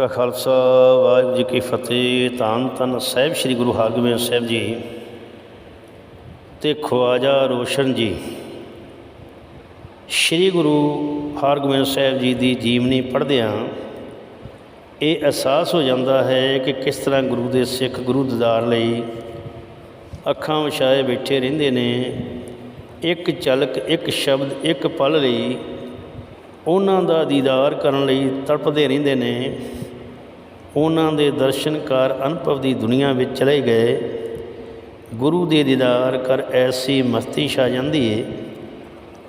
ਕਾ ਖਾਲਸਾ, ਵਾਹਿਗੁਰੂ ਜੀ ਕੀ ਫਤਿਹ। ਧੰਨ ਧੰਨ ਸਾਹਿਬ ਸ੍ਰੀ ਗੁਰੂ ਹਰਗੋਬਿੰਦ ਸਾਹਿਬ ਜੀ। ਤੇ ਖਵਾਜਾ ਰੋਸ਼ਨ ਜੀ। ਸ੍ਰੀ ਗੁਰੂ ਹਰਗੋਬਿੰਦ ਸਾਹਿਬ ਜੀ ਦੀ ਜੀਵਨੀ ਪੜ੍ਹਦਿਆਂ ਇਹ ਅਹਿਸਾਸ ਹੋ ਜਾਂਦਾ ਹੈ ਕਿ ਕਿਸ ਤਰ੍ਹਾਂ ਗੁਰੂ ਦੇ ਸਿੱਖ ਗੁਰੂ ਦੀਦਾਰ ਲਈ ਅੱਖਾਂ ਵਿਛਾਏ ਬੈਠੇ ਰਹਿੰਦੇ ਨੇ। ਇੱਕ ਝਲਕ, ਇੱਕ ਸ਼ਬਦ, ਇੱਕ ਪਲ ਲਈ ਉਹਨਾਂ ਦਾ ਦੀਦਾਰ ਕਰਨ ਲਈ ਤੜਪਦੇ ਰਹਿੰਦੇ ਨੇ। ਉਹਨਾਂ ਦੇ ਦਰਸ਼ਨਕਾਰ ਅਨੁਭਵ ਦੀ ਦੁਨੀਆ ਵਿੱਚ ਚਲੇ ਗਏ। ਗੁਰੂ ਦੇ ਦੀਦਾਰ ਕਰ ਐਸੀ ਮਸਤੀ ਛਾ ਜਾਂਦੀ ਏ।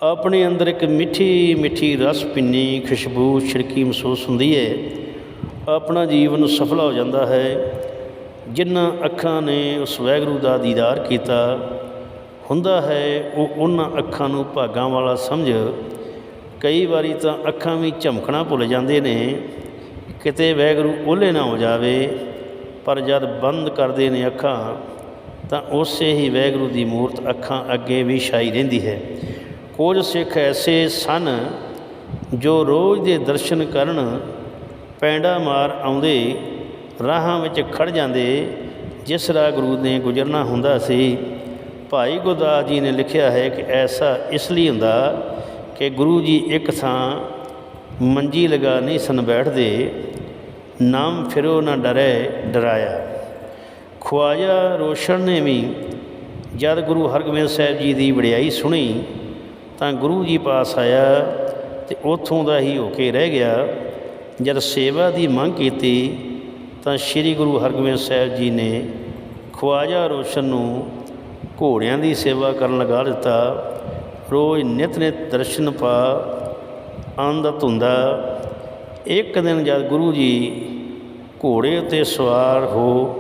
ਆਪਣੇ ਅੰਦਰ ਇੱਕ ਮਿੱਠੀ ਮਿੱਠੀ ਰਸ ਪਿੰਨੀ ਖੁਸ਼ਬੂ ਛਿੜਕੀ ਮਹਿਸੂਸ ਹੁੰਦੀ ਏ। ਆਪਣਾ ਜੀਵਨ ਸਫਲ ਹੋ ਜਾਂਦਾ ਹੈ। ਜਿਨ੍ਹਾਂ ਅੱਖਾਂ ਨੇ ਉਸ ਵੈਗਰੂ ਦਾ ਦੀਦਾਰ ਕੀਤਾ, ਹੁੰਦਾ ਹੈ ਉਹ ਉਹਨਾਂ ਅੱਖਾਂ ਨੂੰ ਭਾਗਾਂ ਵਾਲਾ ਸਮਝ। ਕਈ ਵਾਰੀ ਤਾਂ ਅੱਖਾਂ ਵੀ ਝਮਕਣਾ ਭੁੱਲ ਜਾਂਦੇ ਨੇ। ਕਿਤੇ ਵੈਗਰੂ ਉਹਲੇ ਨਾ ਹੋ ਜਾਵੇ, ਪਰ ਜਦ ਬੰਦ ਕਰਦੇ ਨੇ ਅੱਖਾਂ, ਤਾਂ ਉਸੇ ਹੀ ਵੈਗਰੂ ਦੀ ਮੂਰਤ ਅੱਖਾਂ ਅੱਗੇ ਵੀ ਛਾਈ ਰਹਿੰਦੀ ਹੈ। ਕੁਝ ਸਿੱਖ ਐਸੇ ਸਨ ਜੋ ਰੋਜ਼ ਦੇ ਦਰਸ਼ਨ ਕਰਨ ਪੈਂਡਾ ਮਾਰ ਆਉਂਦੇ, ਰਾਹਾਂ ਵਿੱਚ ਖੜ ਜਾਂਦੇ, ਜਿਸ ਰਾਹ ਗੁਰੂ ਨੇ ਗੁਜ਼ਰਨਾ ਹੁੰਦਾ ਸੀ। ਭਾਈ ਗੁਰਦਾਸ ਜੀ ਨੇ ਲਿਖਿਆ ਹੈ ਕਿ ਐਸਾ ਇਸ ਲਈ ਹੁੰਦਾ ਕਿ ਗੁਰੂ ਜੀ ਇੱਕ ਥਾਂ ਮੰਜੀ ਲਗਾ ਨਹੀਂ ਸਨ ਬੈਠਦੇ ਨਾਮ ਫਿਰੋ ਨਾ ਡਰੇ ਡਰਾਇਆ। ਖਵਾਜਾ ਰੋਸ਼ਨ ਨੇ ਵੀ ਜਦ ਗੁਰੂ ਹਰਗੋਬਿੰਦ ਸਾਹਿਬ ਜੀ ਦੀ ਵਡਿਆਈ ਸੁਣੀ, ਤਾਂ ਗੁਰੂ ਜੀ ਪਾਸ ਆਇਆ ਤੇ ਉੱਥੋਂ ਦਾ ਹੀ ਹੋ ਕੇ ਰਹਿ ਗਿਆ। ਜਦ ਸੇਵਾ ਦੀ ਮੰਗ ਕੀਤੀ, ਤਾਂ ਸ੍ਰੀ ਗੁਰੂ ਹਰਗੋਬਿੰਦ ਸਾਹਿਬ ਜੀ ਨੇ ਖਵਾਜਾ ਰੋਸ਼ਨ ਨੂੰ ਘੋੜਿਆਂ ਦੀ ਸੇਵਾ ਕਰਨ ਲਗਾ ਦਿੱਤਾ। ਰੋਜ਼ ਨਿਤ ਨਿਤ ਦਰਸ਼ਨ ਪਾ, ਆਨੰਦ ਧੁੰਦਾ। ਇੱਕ ਦਿਨ ਜਦ ਗੁਰੂ ਜੀ ਘੋੜੇ ਉੱਤੇ ਸਵਾਰ ਹੋ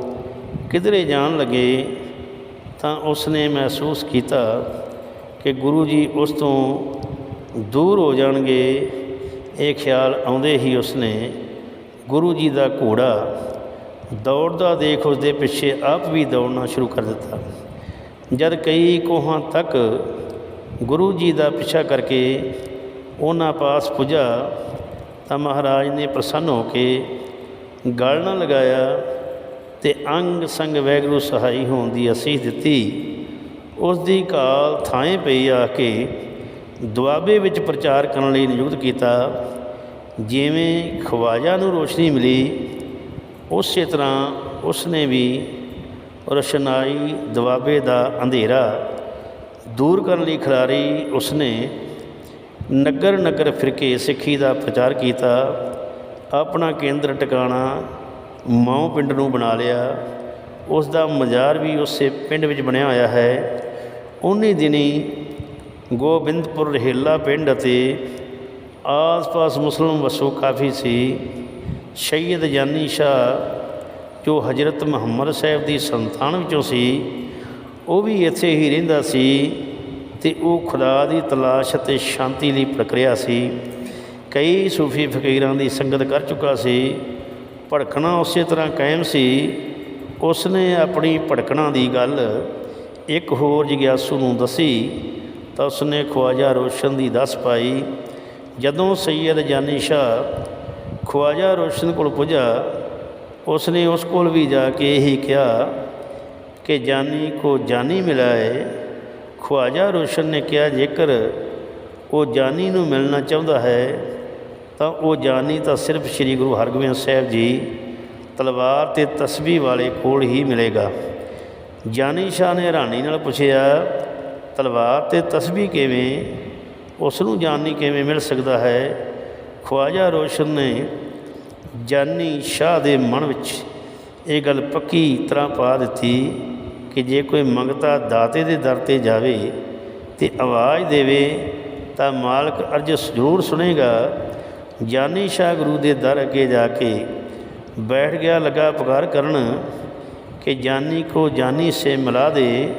ਕਿਧਰੇ ਜਾਣ ਲੱਗੇ ਤਾਂ ਉਸਨੇ ਮਹਿਸੂਸ ਕੀਤਾ ਕਿ ਗੁਰੂ ਜੀ ਉਸ ਤੋਂ ਦੂਰ ਹੋ ਜਾਣਗੇ। ਇਹ ਖਿਆਲ ਆਉਂਦੇ ਹੀ ਉਸਨੇ ਗੁਰੂ ਜੀ ਦਾ ਘੋੜਾ ਦੌੜਦਾ ਦੇਖ ਉਸਦੇ ਪਿੱਛੇ ਆਪ ਵੀ ਦੌੜਨਾ ਸ਼ੁਰੂ ਕਰ ਦਿੱਤਾ। ਜਦ ਕਈ ਕੋਹਾਂ ਤੱਕ ਗੁਰੂ ਜੀ ਦਾ ਪਿੱਛਾ ਕਰਕੇ ਉਹਨਾਂ ਪਾਸ ਪੁੱਜਾ ਤਾਂ ਮਹਾਰਾਜ ਨੇ ਪ੍ਰਸੰਨ ਹੋ ਕੇ ਗਲ ਨਾ ਲਗਾਇਆ ਤੇ ਅੰਗ ਸੰਗ ਵੈਗਰੂ ਸਹਾਈ ਹੋਣ ਦੀ ਅਸੀਸ ਦਿੱਤੀ। ਉਸ ਦੀ ਕਾਲ ਥਾਂ ਪਈ ਆ ਕੇ ਦੁਆਬੇ ਵਿੱਚ ਪ੍ਰਚਾਰ ਕਰਨ ਲਈ ਨਿਯੁਕਤ ਕੀਤਾ। ਜਿਵੇਂ ਖਵਾਜਾ ਨੂੰ ਰੋਸ਼ਨੀ ਮਿਲੀ, ਉਸੇ ਤਰ੍ਹਾਂ ਉਸਨੇ ਵੀ ਰੋਸ਼ਨਾਈ ਦੁਆਬੇ ਦਾ ਅੰਧੇਰਾ ਦੂਰ ਕਰਨ ਲਈ ਖਿਲਾਰੀ ਉਸਨੇ ਨਗਰ ਨਗਰ ਫਿਰਕੇ ਸਿੱਖੀ ਦਾ ਪ੍ਰਚਾਰ ਕੀਤਾ। ਆਪਣਾ ਕੇਂਦਰ ਟਿਕਾਣਾ ਮਾਉ ਪਿੰਡ ਨੂੰ ਬਣਾ ਲਿਆ। ਉਸ ਦਾ ਮਜ਼ਾਰ ਵੀ ਉਸੇ ਪਿੰਡ ਵਿੱਚ ਬਣਿਆ ਹੋਇਆ ਹੈ। ਉਨੀ ਦਿਨੀ ਗੋਬਿੰਦਪੁਰ ਰਹੇਲਾ ਪਿੰਡ ਅਤੇ ਆਸ-ਪਾਸ ਮੁਸਲਮਾਨ ਵਸੋਂ ਕਾਫੀ ਸੀ। ਸੈਯਦ ਜਾਨੀ ਸ਼ਾਹ, ਜੋ ਹਜ਼ਰਤ ਮੁਹੰਮਦ ਸਾਹਿਬ ਦੀ ਸੰਤਾਨ ਵਿੱਚੋਂ ਸੀ, ਉਹ ਵੀ ਇੱਥੇ ਹੀ ਰਹਿੰਦਾ ਸੀ ਤੇ ਉਹ ਖੁਦਾ ਦੀ ਤਲਾਸ਼ ਅਤੇ ਸ਼ਾਂਤੀ ਲਈ ਪ੍ਰਕਿਰਿਆ ਸੀ। ਕਈ ਸੂਫੀ ਫਕੀਰਾਂ ਦੀ ਸੰਗਤ ਕਰ ਚੁੱਕਾ ਸੀ, ਭੜਕਣਾ ਉਸੇ ਤਰ੍ਹਾਂ ਕਾਇਮ ਸੀ। ਉਸਨੇ ਆਪਣੀ ਭੜਕਣਾ ਦੀ ਗੱਲ ਇੱਕ ਹੋਰ ਜਿਗਿਆਸੂ ਨੂੰ ਦੱਸੀ, ਤਾਂ ਉਸਨੇ ਖਵਾਜਾ ਰੋਸ਼ਨ ਦੀ ਦੱਸ ਪਾਈ, ਜਦੋਂ ਸੈਯਦ ਜਾਨੀ ਸ਼ਾਹ ਖਵਾਜਾ ਰੋਸ਼ਨ ਕੋਲ ਪੁੱਜਾ, ਉਸਨੇ ਉਸ ਕੋਲ ਵੀ ਜਾ ਕੇ ਇਹੀ ਕਿਹਾ ਕਿ ਜਾਨੀ ਕੋ ਜਾਨੀ ਮਿਲਾ ਹੈ ਖਵਾਜਾ ਰੋਸ਼ਨ ਨੇ ਕਿਹਾ, ਜੇਕਰ ਉਹ ਜਾਨੀ ਨੂੰ ਮਿਲਣਾ ਚਾਹੁੰਦਾ ਹੈ ਤਾਂ ਉਹ ਜਾਨੀ ਤਾਂ ਸਿਰਫ ਸ੍ਰੀ ਗੁਰੂ ਹਰਗੋਬਿੰਦ ਸਾਹਿਬ ਜੀ ਤਲਵਾਰ ਤੇ ਤਸਬੀਹ ਵਾਲੇ ਕੋਲ ਹੀ ਮਿਲੇਗਾ। ਜਾਨੀ ਸ਼ਾਹ ਨੇ ਹੈਰਾਨੀ ਨਾਲ ਪੁੱਛਿਆ, ਤਲਵਾਰ ਤੇ ਤਸਬੀਹ ਕਿਵੇਂ? ਉਸ ਨੂੰ ਜਾਨੀ ਕਿਵੇਂ ਮਿਲ ਸਕਦਾ ਹੈ? ਖਵਾਜਾ ਰੋਸ਼ਨ ਨੇ ਜਾਨੀ ਸ਼ਾਹ ਦੇ ਮਨ ਵਿੱਚ ਇਹ ਗੱਲ ਪੱਕੀ ਤਰ੍ਹਾਂ ਪਾ ਦਿੱਤੀ ਕਿ ਜੇ ਕੋਈ ਮੰਗਤਾ ਦਾਤੇ ਦੇ ਦਰ ਤੇ ਜਾਵੇ ਤੇ ਆਵਾਜ਼ ਦੇਵੇ ਤਾਂ ਮਾਲਕ ਅਰਜ ਜ਼ਰੂਰ ਸੁਣੇਗਾ ਜਾਨੀ ਸ਼ਾਹ ਗੁਰੂ ਦੇ ਦਰ ਅੱਗੇ ਜਾ ਕੇ ਬੈਠ ਗਿਆ, ਲਗਾ ਪੁਕਾਰ ਕਰਨ ਕਿ ਜਾਨੀ ਕੋ ਜਾਨੀ ਸੇ ਮਿਲਾ ਦੇ।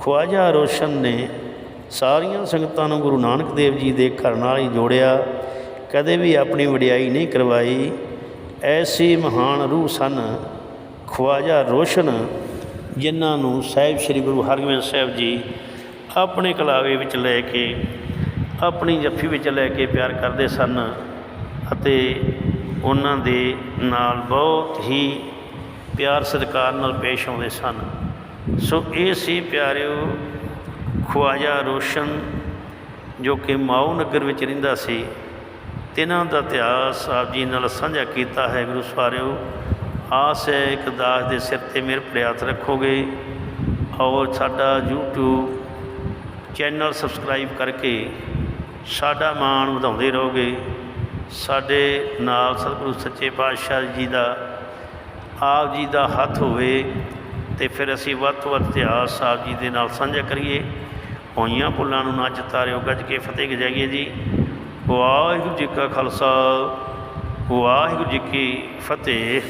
ਖਵਾਜਾ ਰੋਸ਼ਨ ਨੇ ਸਾਰੀਆਂ ਸੰਗਤਾਂ ਨੂੰ ਗੁਰੂ ਨਾਨਕ ਦੇਵ ਜੀ ਦੇ ਘਰ ਨਾਲ ਹੀ ਜੋੜਿਆ। ਕਦੇ ਵੀ ਆਪਣੀ ਵਡਿਆਈ ਨਹੀਂ ਕਰਵਾਈ। ਐਸੀ ਮਹਾਨ ਰੂਹ ਸਨ ਖਵਾਜਾ ਰੋਸ਼ਨ ਜਿਨ੍ਹਾਂ ਨੂੰ ਸਾਹਿਬ ਸ੍ਰੀ ਗੁਰੂ ਹਰਗੋਬਿੰਦ ਸਾਹਿਬ ਜੀ ਆਪਣੇ ਕਲਾਵੇ ਵਿੱਚ ਲੈ ਕੇ, ਆਪਣੀ ਜੱਫੀ ਵਿੱਚ ਲੈ ਕੇ ਪਿਆਰ ਕਰਦੇ ਸਨ। ਅਤੇ ਉਹਨਾਂ ਦੇ ਨਾਲ ਬਹੁਤ ਹੀ ਪਿਆਰ ਸਤਿਕਾਰ ਨਾਲ ਪੇਸ਼ ਆਉਂਦੇ ਸਨ। ਸੋ ਇਹ ਸੀ ਪਿਆਰਿਓ ਖਵਾਜਾ ਰੋਸ਼ਨ, ਜੋ ਕਿ ਮਾਊ ਨਗਰ ਵਿੱਚ ਰਹਿੰਦਾ ਸੀ। ਤਿਨਾਂ ਦਾ ਇਤਿਹਾਸ ਆਪ ਜੀ ਨਾਲ ਸਾਂਝਾ ਕੀਤਾ ਹੈ। ਗੁਰੂ ਸਵਾਰਿਓ, ਆਸ ਹੈ ਇੱਕ ਦਾਸ ਦੇ ਸਿਰ ਤੇ ਮੇਰੇ ਪ੍ਰਿਆਤ ਰੱਖੋਗੇ ਔਰ ਸਾਡਾ YouTube ਚੈਨਲ ਸਬਸਕ੍ਰਾਈਬ ਕਰਕੇ ਸਾਡਾ ਮਾਣ ਵਧਾਉਂਦੇ ਰਹੋਗੇ। ਸਾਡੇ ਨਾਲ ਸਤਿਗੁਰੂ ਸੱਚੇ ਪਾਤਸ਼ਾਹ ਜੀ ਦਾ, ਆਪ ਜੀ ਦਾ ਹੱਥ ਹੋਵੇ ਤੇ ਫਿਰ ਅਸੀਂ ਵੱਧ ਤੋਂ ਵੱਧ ਇਤਿਹਾਸ ਆਪ ਜੀ ਦੇ ਨਾਲ ਸਾਂਝਾ ਕਰੀਏ। ਹੋਈਆਂ ਭੁੱਲਾਂ ਨੂੰ ਨੱਚ ਤਾਰਿਓ ਗੱਜ ਕੇ ਫਤਿਹ ਗਜਾਈਏ ਜੀ। ਵਾਹਿਗੁਰੂ ਜੀ ਕਾ ਖਾਲਸਾ, ਵਾਹਿਗੁਰੂ ਜੀ ਕੀ ਫਤਿਹ।